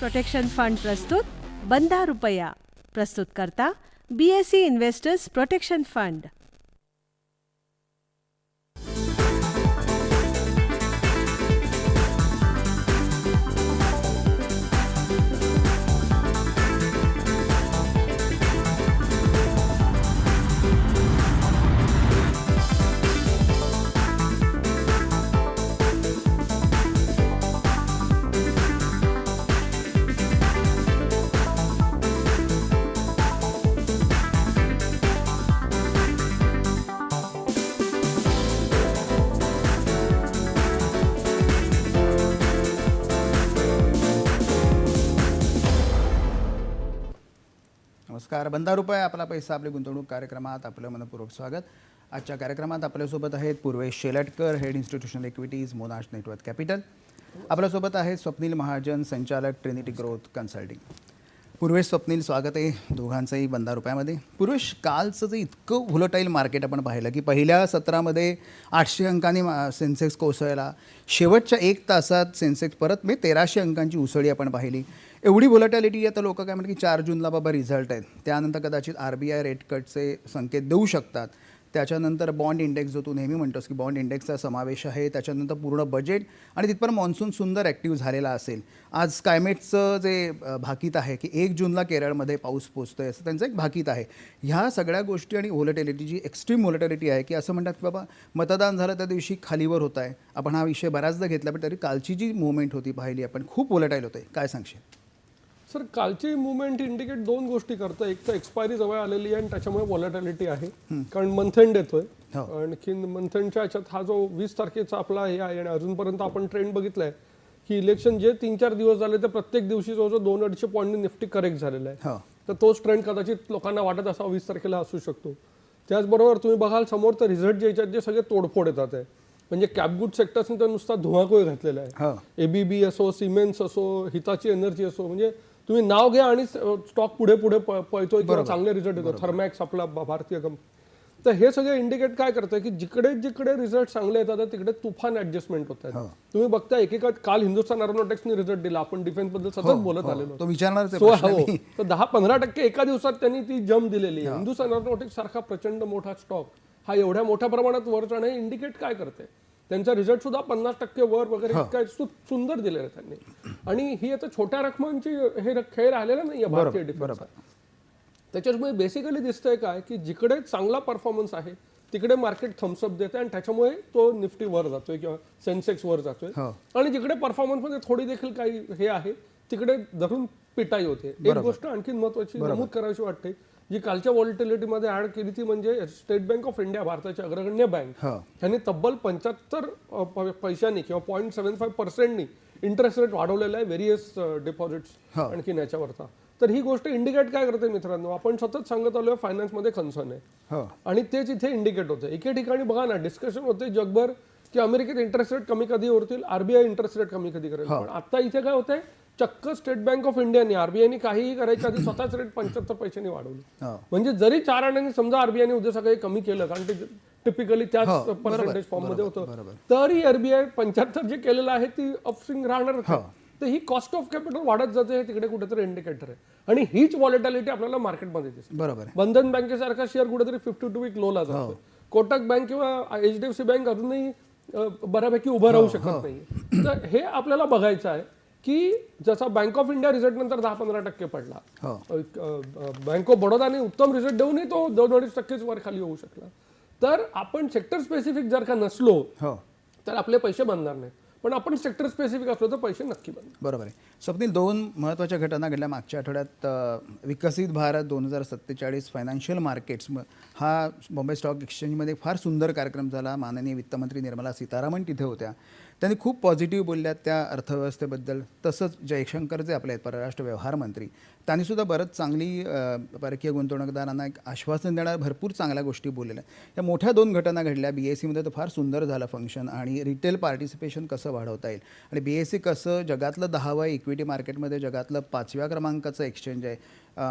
Protection fund प्रस्तुत बंधा रुपया प्रस्तुत करता बीएसई इन्व्हेस्टर्स प्रोटेक्शन फंड नमस्कार. बंदा रुपये आपला पैसा. आपली गुंतवणूक कार्यक्रमात आपलं मनपूर्वक स्वागत. आजच्या कार्यक्रमात आपल्यासोबत आहेत Purvesh Shelatkar head institutional equities Monash network capital. आपल्यासोबत आहेत स्वप्नील महाजन संचालक trinity growth consulting. Purvesh Swapnil स्वागत आहे दोघांचंही बंदा रुपयामध्ये. पूर्वेश कालचं जे इतकं व्होलटाईल मार्केट आपण पाहिलं की पहिल्या सत्रामध्ये आठशे अंकांनी मा- सेन्सेक्स कोसळला. शेवटच्या एक तासात सेन्सेक्स परत मी तेराशे अंकांची उसळी आपण पाहिली. एवढी व्होलटॅलिटी आता लोक काय म्हणतात की चार जूनला बाबा रिझल्ट आहेत. त्यानंतर कदाचित आर बी आय रेट कटचे संकेत देऊ शकतात. त्याच्यानंतर बॉन्ड इंडेक्स जो तू नेहमी म्हणतोस की बॉन्ड इंडेक्सचा समावेश आहे त्याच्यानंतर पूर्ण बजेट आणि तिथपर्यंत मॉन्सून सुंदर ॲक्टिव्ह झालेला असेल. आज क्लायमेटचं जे भाकीत आहे की एक जूनला केरळमध्ये पाऊस पोचतोय असं त्यांचं एक भाकीत आहे. ह्या सगळ्या गोष्टी आणि व्होलटिलिटी जी एक्स्ट्रीम व्होलटिलिटी आहे की असं म्हणतात की बाबा मतदान झालं त्या दिवशी खालीवर होत आहे आपण हा विषय बऱ्याचदा घेतला पण तरी कालची जी मुवमेंट होती पाहिली आपण खूप व्होलटाईल होते काय सांगशील? सर कालची मुवमेंट इंडिकेट दोन गोष्टी करतं. एक तर एक्सपायरी जवळ आलेली आहे आणि त्याच्यामुळे व्हॉलेटिलिटी आहे. कारण मंथेंड येतोय. हो. आणखीन मंथेंडच्या ह्याच्यात हा जो वीस तारखेचा आपला हे आहे आणि अजूनपर्यंत आपण ट्रेंड बघितलाय की इलेक्शन जे तीन चार दिवस झाले ते प्रत्येक दिवशी जवळजवळ दोन अडीचशे पॉईंट निफ्टी करेक्ट झालेला आहे. हो. तर तोच ट्रेंड कदाचित लोकांना वाटत असा वीस तारखेला असू शकतो. त्याचबरोबर तुम्ही बघाल समोर तर रिझल्ट जे याच्यात जे सगळे तोडफोड येतात आहे. म्हणजे कॅबगुड सेक्टर्सने तर नुसता धुवाकूळ घातलेला आहे. हो. एबीबी असो सिमेंट्स असो हिताची एनर्जी असो म्हणजे तुम्ही नाव घ्या आणि स्टॉक पुढे पुढे पळतोय किंवा चांगले रिझल्ट येतो थर्मॅक्स आपला भारतीय कंपनी तर हे सगळे इंडिकेट काय करतं की जिकडे जिकडे रिझल्ट चांगले येतात तिकडे तुफान ऍडजस्टमेंट होत आहेत. तुम्ही बघता एकेका काल हिंदुस्थान एरोनॉटिक्सने रिझल्ट दिला. आपण डिफेन्सबद्दल सतत बोलत आलेलो तो विचारणारच आहे सो प्रश्न हो. मी. तर दहा पंधरा टक्के एका दिवसात त्यांनी ती जम दिलेली. आहे हिंदुस्थान एरोनॉटिक्स सारखा प्रचंड मोठा स्टॉक हा एवढ्या मोठ्या प्रमाणात वर जाणे इंडिकेट काय करते त्यांचा रिझल्ट सुद्धा पन्नास टक्के वर वगैरे काय सुंदर दिलेलं आहे त्यांनी. आणि ही आता छोट्या रकमांची हे खेळ राहिलेला नाही भारतीय डिफेन्स त्याच्यामुळे बेसिकली दिसतंय काय की जिकडे चांगला परफॉर्मन्स आहे तिकडे मार्केट थम्सअप देते आणि त्याच्यामुळे तो निफ्टी वर जातोय किंवा सेन्सेक्स वर जातोय. आणि जिकडे परफॉर्मन्समध्ये थोडी देखील काही हे आहे तिकडे धरून पिटाई होते. एक गोष्ट आणखी महत्वाची नमूद करावीशी वाटते जी कालच्या व्हॉलिटिलिटी मध्ये ऍड केली ती म्हणजे स्टेट बँक ऑफ इंडिया भारताची अग्रगण्य बँक हो. त्यांनी तब्बल पंच्याहत्तर पैशांनी किंवा पॉईंट सेव्हन फाईव्ह पर्सेंटनी इंटरेस्ट रेट वाढवलेला आहे व्हेरियस डिपॉझिट्स. आणखीन याच्यावरचा. तर ही गोष्ट इंडिकेट काय करते मित्रांनो? आपण सतत सांगत आलोय फायनान्समध्ये कन्सर्न आहे. आणि तेच इथे इंडिकेट होते. एके ठिकाणी बघा ना डिस्कशन होते जगभर की अमेरिकेत इंटरेस्ट रेट कमी कधी होतील? आरबीआय इंटरेस्ट रेट कमी कधी करेल? पण आता इथे काय होतंय? चक्क स्टेट बँक ऑफ इंडियाने आरबीआयने काहीही करायच्या आधी स्वतःच रेट पंच्याहत्तर पैशांनी वाढवली. हो. म्हणजे जरी चार आण्यांनी समजा आरबीआयने उद्या सकाळी कमी केलं कारण ते टिपिकली त्याच पर्सेंटेज फॉर्ममध्ये होतं तरी आरबीआय पंच्याहत्तर जे केलेलं आहे ती अपस्विंग राहणार तर ही कॉस्ट ऑफ कॅपिटल वाढत जाते हे तिकडे कुठेतरी इंडिकेटर आहे. आणि हीच व्हॉलेटिलिटी आपल्याला मार्केटमध्ये दिसते. बरोबर बंधन बँकेसारखा शेअर कुठेतरी फिफ्टी टू वीक लोला जातो. कोटक बँक किंवा H D F C bank अजूनही बऱ्यापैकी उभं राहू शकत नाही तर हे आपल्याला बघायचं आहे. की जसा बँक ऑफ इंडिया रिझल्ट नंतर दहा पंधरा टक्के पडला. हो. बँक ऑफ बडोदाने उत्तम रिझल्ट देऊनही तो दोन अडीच टक्केच वर खाली होऊ शकला. तर आपण सेक्टर स्पेसिफिक जर का नसलो हो. तर आपले पैसे बनणार नाही पण आपण सेक्टर स्पेसिफिक असलो तर पैसे नक्की बनणार. बरोबर आहे. स्वप्नील दोन महत्त्वाच्या घटना घडल्या मागच्या आठवड्यात विकसित भारत दोन हजार सत्तेचाळीस फायनान्शियल मार्केट्स म- हा बॉम्बे स्टॉक एक्सचेंजमध्ये फार सुंदर कार्यक्रम झाला. माननीय वित्तमंत्री निर्मला सीतारामन तिथे होत्या. त्यांनी खूप पॉझिटिव्ह बोलल्या त्या अर्थव्यवस्थेबद्दल. तसंच जयशंकर जे आपले आहेत परराष्ट्र व्यवहार मंत्री त्यांनीसुद्धा बरंच चांगली परकीय गुंतवणूकदारांना एक आश्वासन देणाऱ्या भरपूर चांगल्या गोष्टी बोललेल्या. या मोठ्या दोन घटना घडल्या. बी एस सीमध्ये तर फार सुंदर झालं फंक्शन आणि रिटेल पार्टिसिपेशन कसं वाढवता येईल? आणि बी एस सी कसं जगातलं दहावं इक्विटी मार्केटमध्ये जगातलं पाचव्या क्रमांकाचं एक्सचेंज आहे.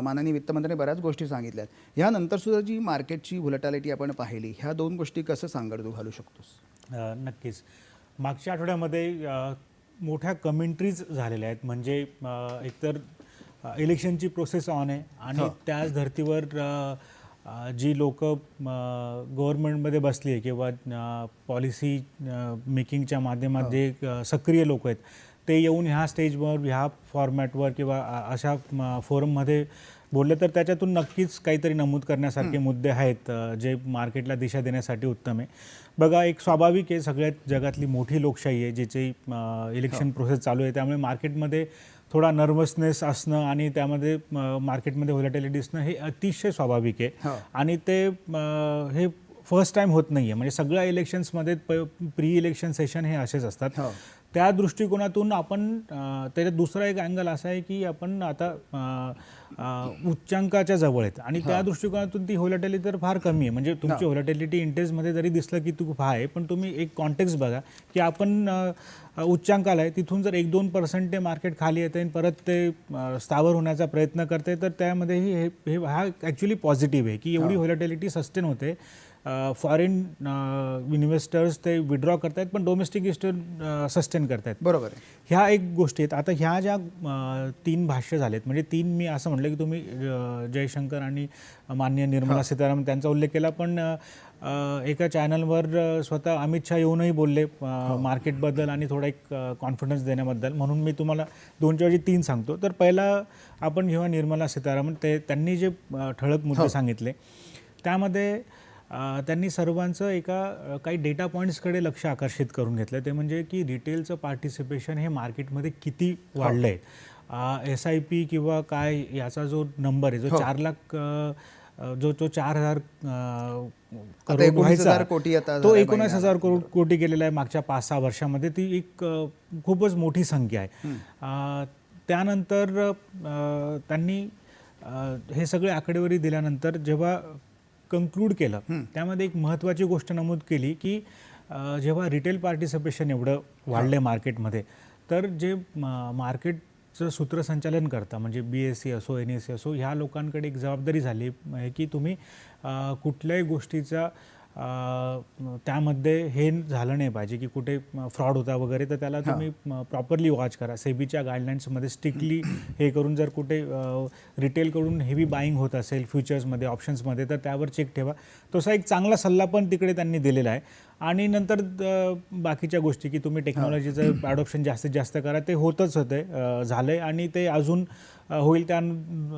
माननीय वित्तमंत्र्यांनी बऱ्याच गोष्टी सांगितल्या आहेत ह्यानंतर सुद्धा जी मार्केटची व्होलटालिटी आपण पाहिली ह्या दोन गोष्टी कसं सांगड तू घालू शकतोस? नक्कीच. मागच्या आठवड्यामध्ये मोठ्या कमेंट्रीज झालेल्या आहेत. म्हणजे एकतर इलेक्शनची प्रोसेस ऑन आहे आणि त्याच धर्तीवर जी लोक गव्हर्नमेंटमध्ये बसली आहे किंवा पॉलिसी मेकिंगच्या माध्यमात जे सक्रिय लोक आहेत ते येऊन ह्या स्टेजवर ह्या फॉर्मॅटवर किंवा अशा फोरममध्ये बोलले तर त्याच्यातून नक्कीच काहीतरी नमूद करण्यासारखे मुद्दे आहेत जे मार्केटला दिशा देण्यासाठी उत्तम आहे. बघा एक स्वाभाविक आहे सगळ्यात जगातली मोठी लोकशाही आहे जिची इलेक्शन प्रोसेस चालू आहे. त्यामुळे मार्केटमध्ये थोडा नर्वसनेस असणं आणि त्यामध्ये मार्केटमध्ये व्हॉलेटिलिटी असणं हे अतिशय स्वाभाविक आहे. आणि ते हे फर्स्ट टाईम होत नाही आहे म्हणजे सगळ्या इलेक्शन्समध्ये प प्री इलेक्शन सेशन हे असेच असतात. त्या दृष्टिकोनातून आपण त्याच्यात दुसरा एक अँगल असा आहे की आपण आता उच्चांकाच्या जवळ आहेत. आणि त्या दृष्टिकोनातून ती व्होलॅटिलिटी तर फार कमी आहे. म्हणजे तुमची व्होलॅटिलिटी इंटेजमध्ये जरी दिसलं की तू खूप हाय आहे पण तुम्ही एक कॉन्टेक्स्ट बघा की आपण उच्चांकाला आहे तिथून जर एक दोन पर्सेंट ते मार्केट खाली येते आणि परत ते स्थावर होण्याचा प्रयत्न करते तर त्यामध्येही हे हे हा ॲक्च्युली पॉझिटिव्ह आहे की एवढी व्होलॅटिलिटी सस्टेन होते. फॉरेन इन्व्हेस्टर्स ते विड्रॉ करतायत पण डोमेस्टिक इन्व्हेस्टर सस्टेन करतायत. बरोबर ह्या एक गोष्टी आहेत. आता ह्या ज्या तीन भाष्य झालेत म्हणजे तीन मी असं म्हटलं की तुम्ही जयशंकर आणि मान्य निर्मला सीतारामन त्यांचा उल्लेख केला पण एका चॅनलवर स्वतः अमित शहा येऊनही बोलले मार्केटबद्दल आणि थोडा एक कॉन्फिडन्स देण्याबद्दल. म्हणून मी तुम्हाला दोनच्या ऐवजी तीन सांगतो. तर पहिला आपण घेऊया निर्मला सीतारामन ते त्यांनी जे ठळक मुद्दे सांगितले त्यामध्ये त्यांनी सर्वांचं एका काही डेटा पॉईंट्सकडे लक्ष आकर्षित करून घेतलं ते म्हणजे की रिटेलचं पार्टिसिपेशन हे मार्केटमध्ये किती वाढलं आहे एस आय पी किंवा काय याचा जो नंबर आहे जो चार लाख जो तो चार हजार करोड 19,000 व्हायचा कोटी आता तो एकोणीस हजार करोड कोटी गेलेला आहे मागच्या पाच सहा वर्षामध्ये. ती एक खूपच मोठी संख्या आहे. त्यानंतर त्यांनी हे सगळे आकडेवारी दिल्यानंतर जेव्हा कन्क्लूड केलं त्यामध्ये एक महत्त्वाची गोष्ट नमूद केली की जेव्हा रिटेल पार्टिसिपेशन एवढं वाढलं मार्केटमध्ये तर जे मार्केटचं सूत्रसंचालन करता म्हणजे बी एस सी असो एन एस सी असो ह्या लोकांकडे एक जबाबदारी झाली की तुम्ही कुठल्याही गोष्टीचा त्यामध्ये हे झालं नाही पाहिजे की कुठे फ्रॉड होता वगैरे तर त्याला तुम्ही प्रॉपरली वॉच करा. सेबीच्या गाईडलाईन्समध्ये स्ट्रिक्टली हे करून जर कुठे रिटेलकडून हेवी बाईंग होत असेल फ्युचर्समध्ये ऑप्शन्समध्ये तर त्यावर चेक ठेवा. तसा एक चांगला सल्ला पण तिकडे त्यांनी दिलेला आहे. आणि नंतर बाकीच्या गोष्टी की तुम्ही टेक्नॉलॉजीचं ॲडॉप्शन जास्तीत जास्त करा. ते होतच होते झालं आहे आणि ते अजून होईल त्या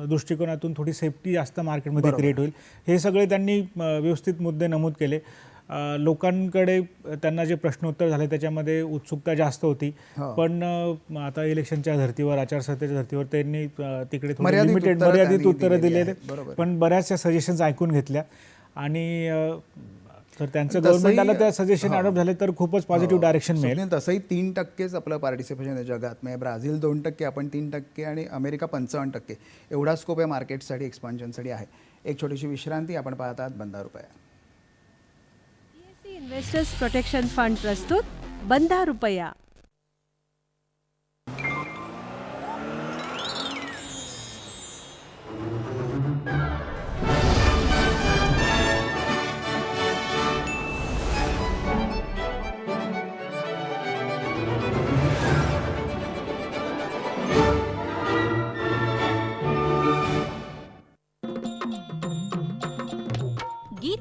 दृष्टिकोनातून थोडी सेफ्टी जास्त मार्केटमध्ये क्रिएट होईल. हे सगळे त्यांनी व्यवस्थित मुद्दे नमूद केले. लोकांकडे त्यांना जे प्रश्नोत्तर झाले त्याच्यामध्ये उत्सुकता जास्त होती. पण अ, आता इलेक्शनच्या धर्तीवर आचारसंहितेच्या धर्तीवर त्यांनी तिकडे लिमिटेड उत्तरं मर्यादित उत्तरं दिलेली. पण बऱ्याचशा सजेशन्स ऐकून घेतल्या. आणि तर त्यांचं तसंही- गव्हर्नमेंट आलं त्या सजेशन. अडॉप्ट झाले तर खूपच पॉझिटिव्ह डायरेक्शन मिळेल. तसंही तीन टक्केच आपलं पार्टिसिपेशन आहे जगात. म्हणजे ब्राझील दोन टक्के आपण तीन टक्के आणि अमेरिका पंचावन्न टक्के. एवढा स्कोप आहे मार्केटसाठी एक्सपान्शनसाठी आहे. एक छोटीशी विश्रांती आपण पाहतात बंदा रुपया. इन्व्हेस्टर्स प्रोटेक्शन फंड प्रस्तुत बंधा रुपया.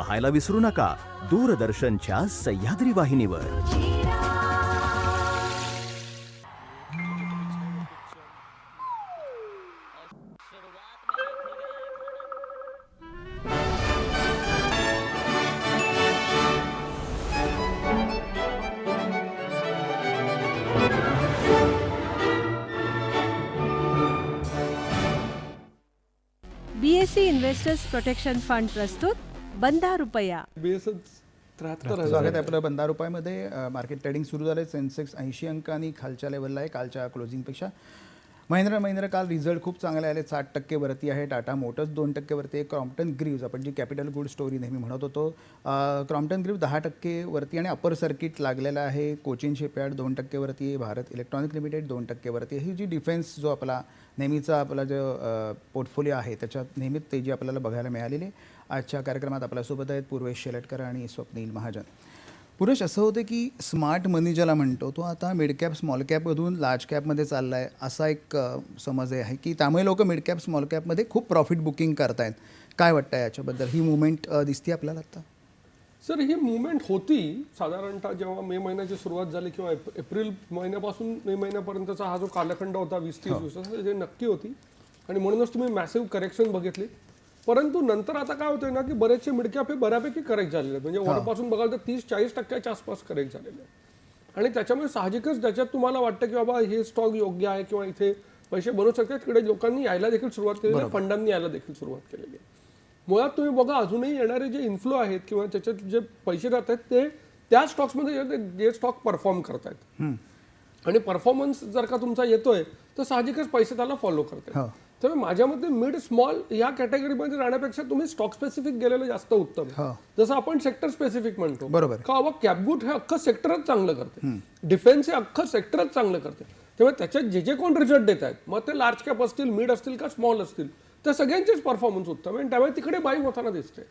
पाहायला विसरू नका. दूरदर्शनच्या सह्याद्री वाहिनीवर. बीएससी इन्व्हेस्टर्स प्रोटेक्शन फंड प्रस्तुत. बंधा रुपया बेसच त्र्याहत्तर हजार. स्वागत आहे आपलं बंदा रुपयामध्ये मार्केट ट्रेडिंग सुरू झालं आहे सेन्सेक्स ऐंशी अंकांनी खालच्या लेवलला आहे कालच्या क्लोजिंगपेक्षा महिंद्रा महिंद्रा काल रिझल्ट खूप चांगले आले. साठ टक्के वरती आहे. टाटा मोटर्स दोन टक्के वरती आहे. क्रॉम्प्टन ग्रीव्ज आपण जी कॅपिटल गुड स्टोरी नेहमी म्हणत होतो क्रॉम्प्टन ग्रीव दहा टक्के वरती आणि अपर सर्किट लागलेला आहे. कोचिन शिपयार्ड दोन टक्के वरती आहे. भारत इलेक्ट्रॉनिक लिमिटेड दोन टक्के वरती आहे. ही जी डिफेन्स जो आपला नेहमीचा आपला जो पोर्टफोलिओ आहे त्याच्यात नेहमीच तेजी आपल्याला बघायला मिळालेली आहे. आजच्या कार्यक्रमात आपल्यासोबत आहेत पूर्वेश शेलटकर आणि स्वप्नील महाजन. पुरुष असं होतं की स्मार्ट मनी ज्याला म्हणतो तो आता मिड कॅप स्मॉल कॅपमधून लार्ज कॅपमध्ये चालला आहे असा एक समज आहे की त्यामुळे लोक मिड कॅप स्मॉल कॅपमध्ये खूप प्रॉफिट बुकिंग करतायत. काय वाटतं याच्याबद्दल? ही मुवमेंट दिसते आपल्याला आता? सर ही मुवमेंट होती. साधारणतः जेव्हा मे महिन्याची सुरुवात झाली किंवा एप- एप्रिल महिन्यापासून मे महिन्यापर्यंतचा हा जो कालखंड होता वीस तीस दिवसाचा ते नक्की होती. आणि म्हणूनच तुम्ही मॅसिव्ह करेक्शन बघितली. परंतु नंतर आता काय होतंय ना की बरेचसे मिडकॅप हे बऱ्यापैकी करेक्ट झालेले आहेत. म्हणजे वरपासून बघाल तर तीस चाळीस टक्क्याच्या आसपास करेक्ट झालेले आहे आणि त्याच्यामुळे साहजिकच ज्याच्यात तुम्हाला वाटतं की बाबा हे स्टॉक योग्य आहे किंवा इथे पैसे बनवू शकतात. तिकडे लोकांनी यायला देखील सुरुवात केलेली आहे. फंडांनी यायला देखील सुरुवात केलेली आहे. मुळात तुम्ही बघा अजूनही येणारे जे इन्फ्लो आहेत किंवा त्याच्यात जे पैसे राहत आहेत ते त्या स्टॉक्समध्ये जे- जे स्टॉक परफॉर्म करतायत आणि परफॉर्मन्स जर का तुमचा येतोय तर साहजिकच पैसे त्याला फॉलो करतात. त्यामुळे माझ्या मते मिड स्मॉल या कॅटेगरीमध्ये राहण्यापेक्षा तुम्ही स्टॉक स्पेसिफिक गेलेलं जास्त उत्तम. जसं आपण सेक्टर स्पेसिफिक म्हणतो. बरोबर. का बाबा कॅबगुट हे अख्खं सेक्टरच चांगलं करते. डिफेन्स हे अख्खं सेक्टरच चांगलं करते. त्यामुळे त्याच्यात जे जे कोण रिझल्ट देत आहेत मग ते लार्ज कॅप असतील मिड असतील का स्मॉल असतील त्या सगळ्यांचेच परफॉर्मन्स उत्तम आणि त्यामुळे तिकडे बाईंग होताना दिसते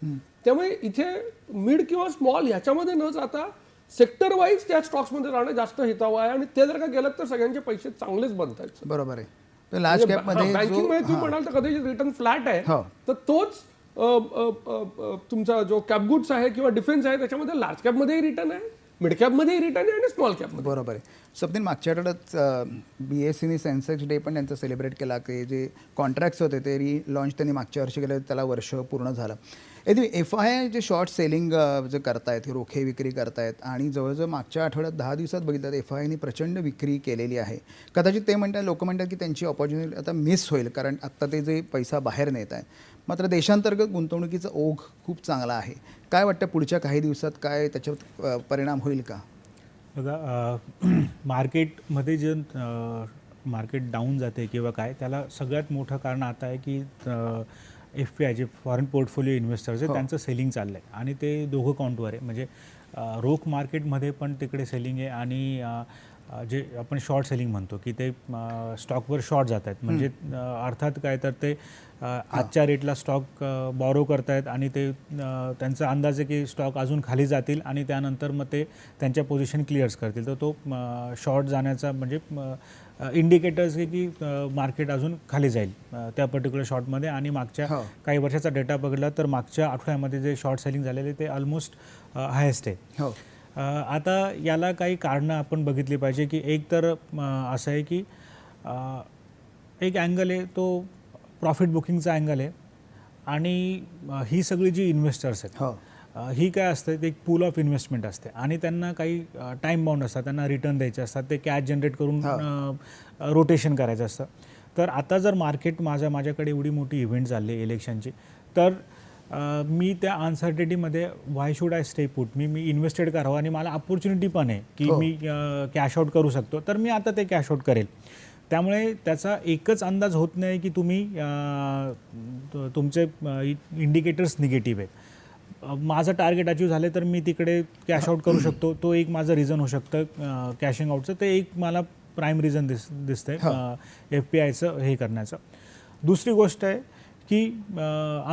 त्यामुळे इथे मिड किंवा स्मॉल ह्याच्यामध्ये न जाता सेक्टर वाईज त्या स्टॉक्समध्ये राहणं जास्त हितावं आहे. आणि ते जर का गेलं तर सगळ्यांचे पैसे चांगलेच बनतायत. बरोबर आहे. लार्ज कॅपमध्ये बँकिंग जो मध्ये तुम्ही म्हणाल तर कदाचित रिटर्न फ्लॅट आहे. तर तोच तुमचा जो कॅपगुड्स आहे किंवा डिफेन्स आहे त्याच्यामध्ये लार्ज कॅपमध्येही रिटर्न आहे? मिड कॅपमध्ये रिटर्न आणि स्मॉल कॅप बरोबर आहे. स्वप्नील मागच्या आठवड्यात बी एस सीने सेन्सेक्स डे पण त्यांचा सेलिब्रेट केला की जे कॉन्ट्रॅक्ट्स होते ते री लॉन्च त्यांनी मागच्या वर्षी केले त्याला वर्ष पूर्ण झालं. एरवी एफ आय आय जे शॉर्ट सेलिंग जे करतायत हे रोखे विक्री करतायत आणि जवळजवळ मागच्या आठवड्यात दहा दिवसात बघितलं एफ आय आयने प्रचंड विक्री केलेली आहे. कदाचित ते म्हणतात लोक म्हणतात की त्यांची ऑपॉर्च्युनिटी आता मिस होईल कारण आत्ता ते जे पैसा बाहेर नेत आहेत मात्र देशांतर्गत गुंतवणुकीचा ओघ खूप चांगला आहे. काय वाटतं पुढच्या काही दिवसात काय त्याच्यावर परिणाम होईल का? बघा मार्केटमध्ये जे मार्केट डाऊन जाते किंवा काय त्याला सगळ्यात मोठं कारण आता आहे की एफ पी आय जे फॉरेन पोर्टफोलिओ इन्व्हेस्टर्स आहेत त्यांचं सेलिंग चाललं आहे आणि ते दोघं काउंटवर आहे. म्हणजे रोख मार्केटमध्ये पण तिकडे सेलिंग आहे आणि जे आपण शॉर्ट सेलिंग म्हणतो की ते स्टॉकवर शॉर्ट जात आहेत म्हणजे अर्थात काय तर ते आजच्या रेटला स्टॉक बॉरो करतायत आणि ते त्यांचा अंदाज आहे की स्टॉक अजून खाली जातील आणि त्यानंतर मग ते त्यांच्या पोझिशन क्लिअर्स करतील. तर तो शॉर्ट जाण्याचा म्हणजे इंडिकेटर्स आहे की मार्केट अजून खाली जाईल त्या पर्टिक्युलर शॉर्टमध्ये आणि मागच्या. काही वर्षाचा डेटा बघितला तर मागच्या आठवड्यामध्ये जे शॉर्ट सेलिंग झालेले ते ऑलमोस्ट हायेस्ट आहे. हो. आता याला काही कारणं आपण बघितली पाहिजे की एक तर असं आहे की एक अँगल आहे तो प्रॉफिट बुकिंगचा अँगल आहे आणि ही सगळी जी इन्व्हेस्टर्स आहेत हो. ही काय असते ते एक पूल ऑफ इन्व्हेस्टमेंट असते आणि त्यांना काही टाईम बाउंड असतात त्यांना रिटर्न द्यायचे असतात ते कॅश जनरेट करून रोटेशन करायचं असतं. तर आता जर मार्केट माझ्या माझ्याकडे एवढी मोठी इव्हेंट झाली इलेक्शनची तर मी त्या अनसर्टिटीमध्ये why should I stay put मी मी इन्व्हेस्टेड करावं आणि मला अपॉर्च्युनिटी पण आहे की मी कॅश आउट करू शकतो. तर मी आता ते कॅश आउट करेल. त्यामुळे त्याचा एकच अंदाज होत नाही की तुम्ही तुमचे इंडिकेटर्स निगेटिव्ह आहेत. माझं टार्गेट अचीव झाले तर मी तिकडे कॅश आउट करू शकतो. तो एक माझं रिझन होऊ शकतं कॅशिंग आउटचं ते एक मला प्राईम रिझन दिस दिसतंय एफ पी आयचं हे करण्याचं. दुसरी गोष्ट आहे की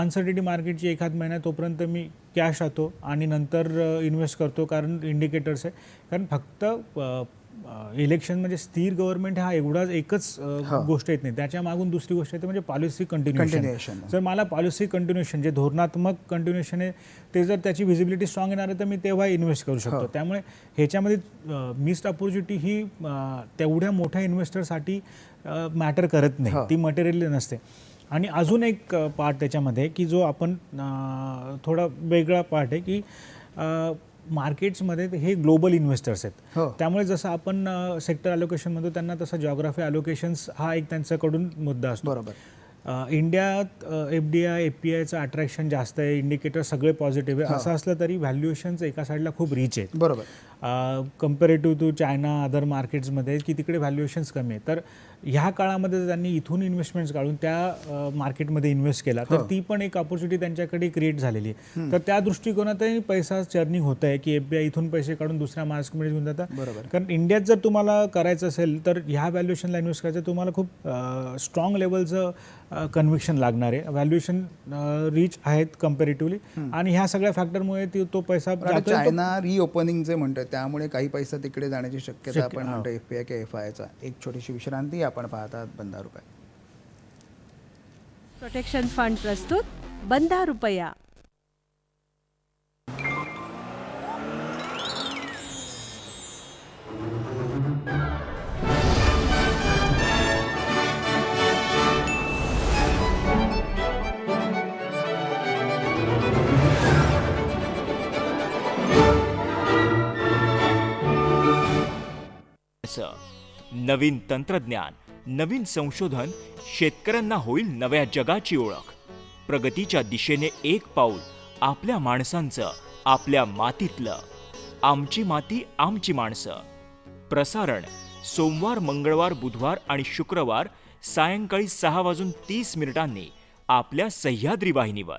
अनसर्टिटी मार्केटची एखाद महिना तोपर्यंत मी कॅश राहतो आणि नंतर इन्व्हेस्ट करतो कारण इंडिकेटर्स आहे. कारण फक्त इलेक्शन म्हणजे स्थिर गव्हर्नमेंट हा एवढाच एकच गोष्ट येत नाही. त्याच्या मागून दुसरी गोष्ट येते म्हणजे पॉलिसी कंटिन्युएशन. जर मला पॉलिसी कंटिन्युएशन जे धोरणात्मक कंटिन्युएशन आहे ते जर त्याची व्हिजिबिलिटी स्ट्रॉंग येणार आहे तर मी तेव्हा इन्व्हेस्ट करू शकतो. त्यामुळे ह्याच्यामध्ये मिस्ड अपॉर्च्युनिटी ही तेवढ्या मोठ्या इन्व्हेस्टरसाठी मॅटर करत नाही. ती मटेरियल नसते. आणि अजून एक पार्ट त्याच्यामध्ये की जो आपण थोडा वेगळा पार्ट आहे की मार्केट्समध्ये हे ग्लोबल इन्व्हेस्टर्स हो. आहेत त्यामुळे जसं आपण सेक्टर अलोकेशन म्हणतो त्यांना तसं जॉग्राफी अलोकेशन्स हा एक त्यांच्याकडून मुद्दा असतो. बरोबर. इंडियात F D I F P आयचं attraction जास्त आहे इंडिकेटर सगळे पॉझिटिव्ह आहे. असं असलं तरी व्हॅल्युएशन्स एका साईडला खूप रिच आहेत. बरोबर. कम्पेरेटिव्ह टू चायना अदर मार्केट्समध्ये की तिकडे व्हॅल्युएशन्स कमी आहे तर ह्या काळामध्ये जर त्यांनी इथून इन्व्हेस्टमेंट्स काढून त्या मार्केटमध्ये इन्व्हेस्ट केला तर ती पण एक ऑपॉर्च्युनिटी त्यांच्याकडे क्रिएट झालेली आहे. तर त्या दृष्टिकोनातही पैसा चर्निंग होत आहे की एफ बी आय इथून पैसे काढून दुसऱ्या मार्केटमध्ये घेऊन जातात. बरोबर. कारण इंडियात जर तुम्हाला करायचं असेल तर ह्या व्हॅल्युएशनला इन्व्हेस्ट करायचं तुम्हाला खूप स्ट्रॉंग लेवलचं कन्व्हिक्शन लागणार आहे. व्हॅल्युएशन रिच आहेत कम्पेरेटिव्हली आणि ह्या सगळ्या फॅक्टरमुळे ती तो पैसा चायना रिओपनिंग जे म्हणतोय त्यामुळे काही पैसा तिकडे जाण्याची शक्यता आपण म्हणतो एफ पी आय किंवा एफ आयचा एक छोटीशी विश्रांती आपण पाहतात बंदा रुपये प्रोटेक्शन फंड प्रस्तुत. बंधा रुपया असं. नवीन तंत्रज्ञान नवीन संशोधन शेतकऱ्यांना होईल नव्या जगाची ओळख. प्रगतीच्या दिशेने एक पाऊल आपल्या माणसांचं आपल्या मातीतलं. आमची माती आमची माणसं. प्रसारण सोमवार मंगळवार बुधवार आणि शुक्रवार सायंकाळी सहा वाजून तीस मिनिटांनी आपल्या सह्याद्री वाहिनीवर.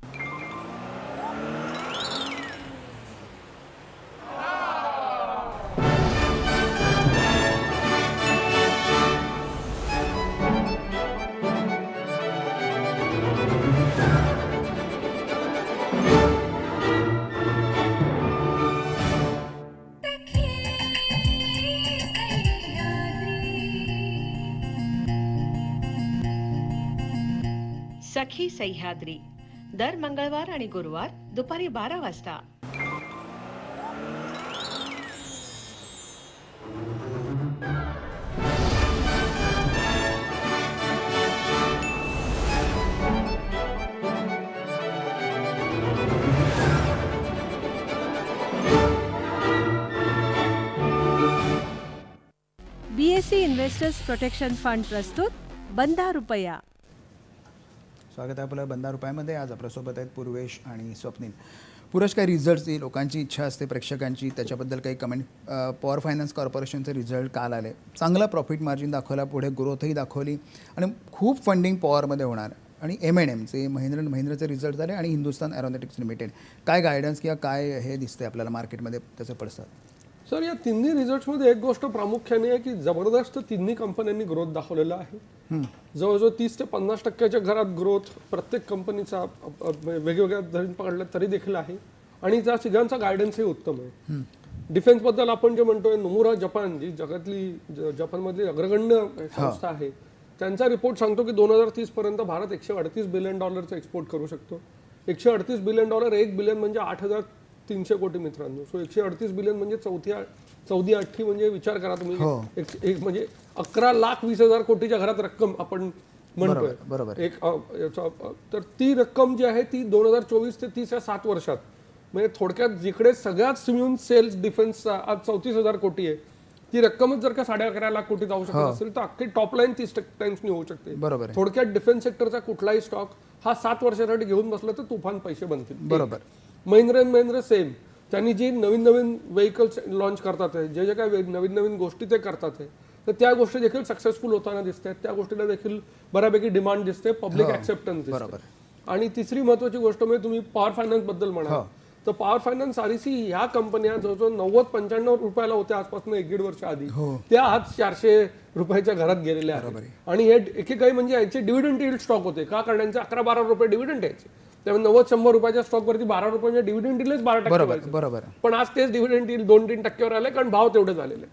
मराठी सह्याद्री. दर मंगळवार आणि गुरुवार दुपारी बारा वाजता. बीएससी इन्व्हेस्टर्स प्रोटेक्शन फंड प्रस्तुत बंधा रुपया स्वागत आहे आपलं बंदा रुपयामध्ये. आज आपल्यासोबत आहेत पूर्वेश आणि स्वप्नील. पुरेश काही रिझल्टची लोकांची इच्छा असते प्रेक्षकांची. त्याच्याबद्दल काही कमेंट पॉवर फायनान्स कॉर्पोरेशनचे रिझल्ट काल आले. चांगला प्रॉफिट मार्जिन दाखवला पुढे ग्रोथही दाखवली आणि खूप फंडिंग पॉवरमध्ये होणार. आणि एम एन एमचे महिंद्र अँड महिंद्राचे रिझल्ट झाले आणि हिंदुस्तान एरोनॉटिक्स लिमिटेड काय गायडन्स किंवा काय हे दिसते आपल्याला मार्केटमध्ये त्याचं पडसाद. सर या तिन्ही रिझल्ट्समध्ये एक गोष्ट प्रामुख्याने आहे की जबरदस्त तिन्ही कंपन्यांनी ग्रोथ दाखवलेला आहे. जवळजवळ तीस ते पन्नास टक्क्याच्या घरात ग्रोथ प्रत्येक कंपनीचा वेगवेगळ्या धरून तरी देखील आहे. आणि त्या तिघांचा गायडन्सही उत्तम आहे. डिफेन्सबद्दल आपण जे म्हणतोय नमुरा जपान जी जगातली जपानमधली अग्रगण्य संस्था आहे त्यांचा रिपोर्ट सांगतो की दोन हजार तीस पर्यंत भारत एकशे अडतीस बिलियन डॉलरचा एक्सपोर्ट करू शकतो. एकशे अडतीस बिलियन डॉलर एक बिलियन म्हणजे आठ हजार तीनशे कोटी मित्रांनो. सो एकशे अडतीस बिलियन म्हणजे चौथी चौदी अठ्ठी म्हणजे विचार करा तुम्ही. एक एक म्हणजे अकरा लाख वीस हजार कोटीच्या घरात रक्कम आपण म्हणतोय. बरोबर. एक तर ती रक्कम जी आहे ती दोन हजार चोवीस ते तीस या सात वर्षात. म्हणजे थोडक्यात जिकडे सगळ्यात मिळून सेल्स डिफेन्सचा आज चौतीस हजार कोटी आहे ती रक्कमच जर का साडे अकरा लाख कोटी जाऊ शकत असेल तर अख्खी टॉप लाईन तीस टाइम्सनी होऊ शकते. बरोबर थोडक्यात डिफेन्स सेक्टरचा कुठलाही स्टॉक हा सात वर्षासाठी घेऊन बसला तर तुफान पैसे बनतील. बरोबर. महिंद्रा अँड महिंद्रा सेम त्यांनी जी नवीन नवीन व्हेकल्स लॉन्च करतात आहे जे जे काही वे- नवीन नवीन गोष्टी ते करतात आहे तर त्या गोष्टी देखील सक्सेसफुल होताना दिसत आहेत त्या गोष्टीला देखील बऱ्यापैकी डिमांड दिसते पब्लिक ऍक्सेप्टन्स बरोबर. दिसते. आणि तिसरी महत्वाची गोष्ट म्हणजे तुम्ही पॉवर फायनान्सबद्दल. म्हणा तर पॉवर फायनान्स आरईसी ह्या कंपन्या जवळजवळ नव्वद पंच्याण्णव रुपयाला होत्या आजपासून एक दीड वर्ष आधी. हो. त्या आज चारशे रुपयाच्या घरात गेलेल्या आहेत. आणि हे एकेकाळी म्हणजे यांचे डिव्हिडंड स्टॉक होते. का? कारण यांचे अकरा बारा रुपये डिव्हिडंड यायचे. त्यामुळे नव्वद शंभर रुपयाच्या स्टॉक वरती बारा रुपयाच्या डिव्हिडंड दिलेच बारा टक्के बरोबर व्हायचे. बरोबर. पण आज तेच डिव्हिडंड येईल दोन तीन टक्क्यावर आले कारण भाव तेवढे झालेले.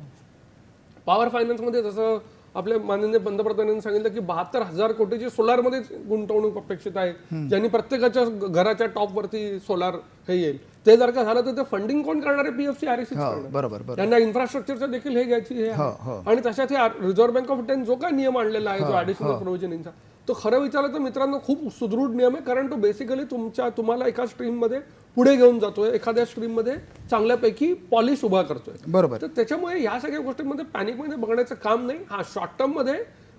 पॉवर फायनान्समध्ये जसं आपल्या माननीय पंतप्रधानांनी सांगितलं की बहात्तर हजार कोटीची सोलारमध्ये गुंतवणूक अपेक्षित आहे. ज्यांनी प्रत्येकाच्या घराच्या टॉपवरती सोलार हे येईल. ते जर का झालं तर ते फंडिंग कोण करणार आहे? पीएफसी आरएसी हो बरोबर बरोबर. त्यांना इन्फ्रास्ट्रक्चरचं देखील हे घ्यायची हे आहे. हो, हो. आणि तशात हे रिझर्व्ह बँक ऑफ इंडियाने जो काय नियम आणलेला आहे जो ऍडिशनल प्रोव्हिजनिंगचा तो खरं विचारलं तर मित्रांनो खूप सुदृढ नियम आहे कारण तो बेसिकली तुमच्या तुम्हाला एका स्ट्रीममध्ये पुढे घेऊन जातोय एखाद्या स्ट्रीममध्ये चांगल्यापैकी पॉलिश उभा करतोय. बरोबर. तर त्याच्यामुळे या सगळ्या गोष्टींमध्ये पॅनिकमध्ये बघण्याचं काम नाही. हा शॉर्ट टर्ममध्ये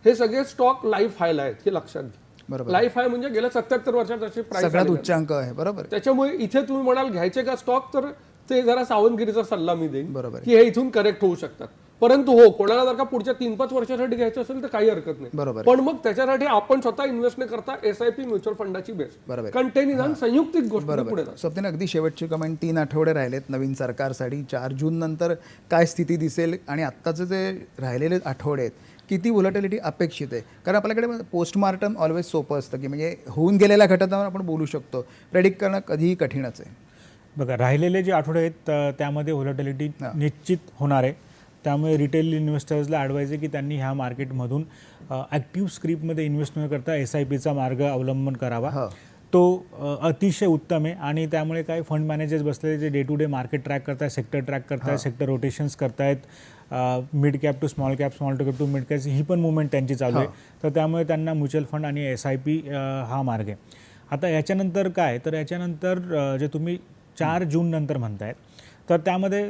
हे सगळे स्टॉक लाईफ हायला आहेत हे लक्षात घ्या. बरोबर. लाईफ हाय म्हणजे गेल्या सत्याहत्तर वर्षात सगळ्यात प्राइस उच्चांक आहे बरोबर. त्याच्यामुळे इथे तुम्ही म्हणाल घ्यायचे का स्टॉक तर ते जरा सावधगिरीचा सल्ला मी देईन. बरोबर. की हे इथून करेक्ट होऊ शकतात. परंतु हो कोणाला जर का पुढच्या तीन पाच वर्षासाठी घ्यायचं असेल तर काही हरकत नाही. बरोबर. पण मग त्याच्यासाठी आपण स्वतः इन्व्हेस्ट न करता एस आय पी म्युच्युअल फंडाची बेस बरोबर. कारण ते निदान संयुक्तिक गोष्टी पुढे बरोबर. जातात. स्वप्नील अगदी शेवटची कमेंट तीन आठवडे राहिलेत नवीन सरकारसाठी. चार जून नंतर काय स्थिती दिसेल आणि आत्ताचे जे राहिलेले आठवडे आहेत किती व्होलॅटिलिटी अपेक्षित आहे? कारण आपल्याकडे पोस्टमार्टम ऑलवेज सोपं असतं की म्हणजे होऊन गेलेल्या घटनांवर आपण बोलू शकतो. प्रेडिक्ट करणं कधीही कठीणच आहे. बघा राहिलेले जे आठवडे आहेत त्यामध्ये व्होलॅटिलिटी निश्चित होणार आहे. त्यामुळे रिटेल इन्व्हेस्टर्सला ॲडवाईज आहे की त्यांनी ह्या मार्केटमधून ॲक्टिव्ह स्क्रिप्टमध्ये इन्व्हेस्ट न करता एस आय पीचा मार्ग अवलंबन करावा. तो अतिशय उत्तम आहे आणि त्यामुळे काय फंड मॅनेजर्स बसलेले जे day to day market track करतायत सेक्टर ट्रॅक करतायत सेक्टर रोटेशन्स करतायत mid cap to small cap small to cap to mid cap ही पण मुवमेंट त्यांची चालू आहे. तर त्यामुळे त्यांना म्युच्युअल फंड आणि एस आय पी हा मार्ग आहे. आता याच्यानंतर काय? तर याच्यानंतर जे तुम्ही चार जून नंतर म्हणतायत तर त्यामध्ये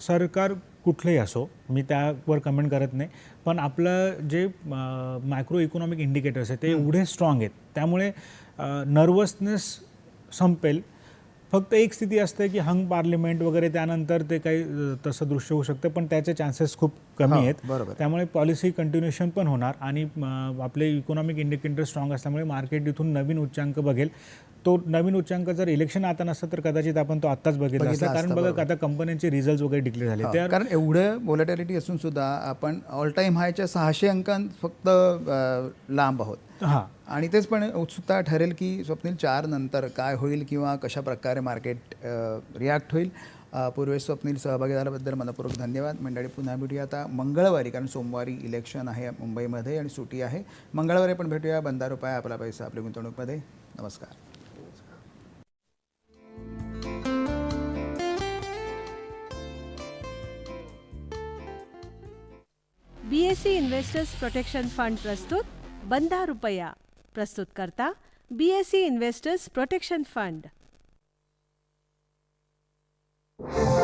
सरकार कुठलंही असो मी त्यावर कमेंट करत नाही. पण आपलं जे मायक्रो इकॉनॉमिक इंडिकेटर्स आहेत ते एवढे स्ट्रॉंग आहेत. त्यामुळे नर्वसनेस संपेल. फक्त एक स्थिती असते की हंग पार्लिमेंट वगैरे त्यानंतर ते काही तसं दृश्य होऊ शकतं पण त्याचे चान्सेस खूप कमी आहेत. बरोबर. त्यामुळे पॉलिसी कंटिन्युएशन पण होणार आणि आपले इकॉनॉमिक इंडिकेटर स्ट्रॉंग असल्यामुळे मार्केट इथून नवीन उच्चांक बघेल. तो नवीन उच्चांक जर इलेक्शन आता नसतं तर कदाचित आपण तो आत्ताच बघितला असता. कारण बघा आता कंपन्यांचे रिझल्ट वगैरे डिक्लेअर झाले. हा, ते कारण एवढं व्होलॅटिलिटी असून सुद्धा आपण ऑल टाईम हायच्या सहाशे अंकांत फक्त लांब आहोत. हां. आणि तेच पण उत्सुकता ठरेल की स्वप्नील चार नंतर काय होईल किंवा कशा प्रकारे मार्केट रिॲक्ट होईल. पूर्वेश स्वप्नील सहभागी झाल्याबद्दल मनपूर्वक धन्यवाद. मंडळी पुन्हा भेटूया आता मंगळवारी कारण सोमवारी इलेक्शन आहे मुंबईमध्ये आणि सुटी आहे. मंगळवारी पण भेटूया. बंदा रुपये आपला पैसा आपल्या गुंतवणूकमध्ये. नमस्कार. बीएससी इन्व्हेस्टर्स प्रोटेक्शन फंड प्रस्तुत बंधा रुपया प्रस्तुत करता BSC investors protection fund you.